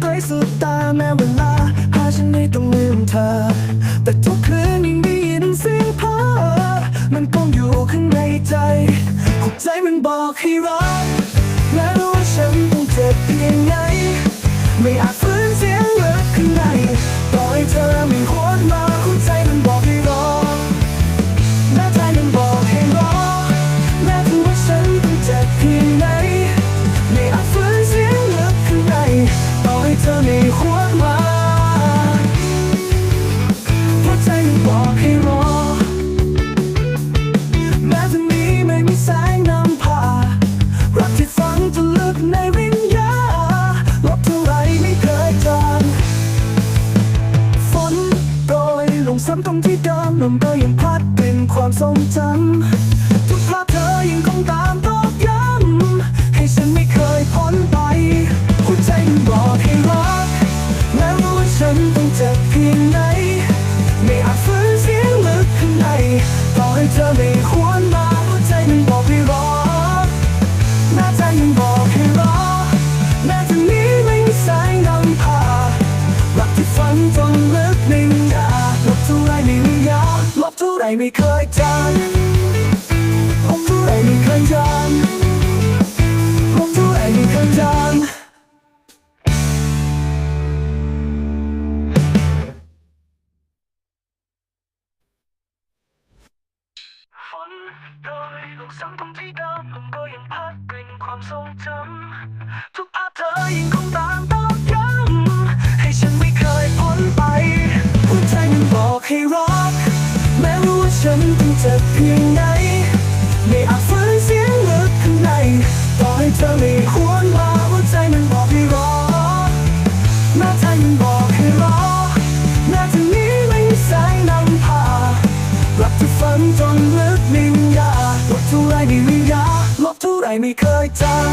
ไกลสุดตาแม้เวลา หาฉันไม่ต้องลืมเธอ แต่ทุกคืนยังได้ยินเสียงเพอมันกองอยู่ข้างในใจหัวใจมันบอกให้รักแม้ว่าฉันต้องเจ็บเพียงไงไม่อาจ บอกให้รอ แม้ตรงนี้ไม่มีแสงนำพา รักที่ฝังจะลึกในวิญญาลบเท่าไรไม่เคยจางฝนโปรยลงซ้ำตรงที่เดิมลมก็ยังพัดเป็นความทรงจำทุกภาพเธอยัง จนลึกในวิญญาลบเท่าไรไม่มียาลบเท่าไรไม่เคยจางลบเท่าไรไม่เคยจางลบเท่าไรไม่เคยจางฝนโดยลูกซ้ำตรงที่ดิมลมก็ยังพัดเป็นความทรงจำทุกภาเธอยังคงตา ฉันต้องเจ็บเพียงไหนไม่อาจฝืนเสียงลึกข้างในต่อให้เธอไม่หวนมาหัวใจมันบอกให้รอแม้ใจมันบอกให้รอแม้ทางนี้ไม่มีแสงนำพารักที่ฝันจนลึกในวิญญาลบเท่าไรไม่มียาลบเท่าไรไม่เคยจาง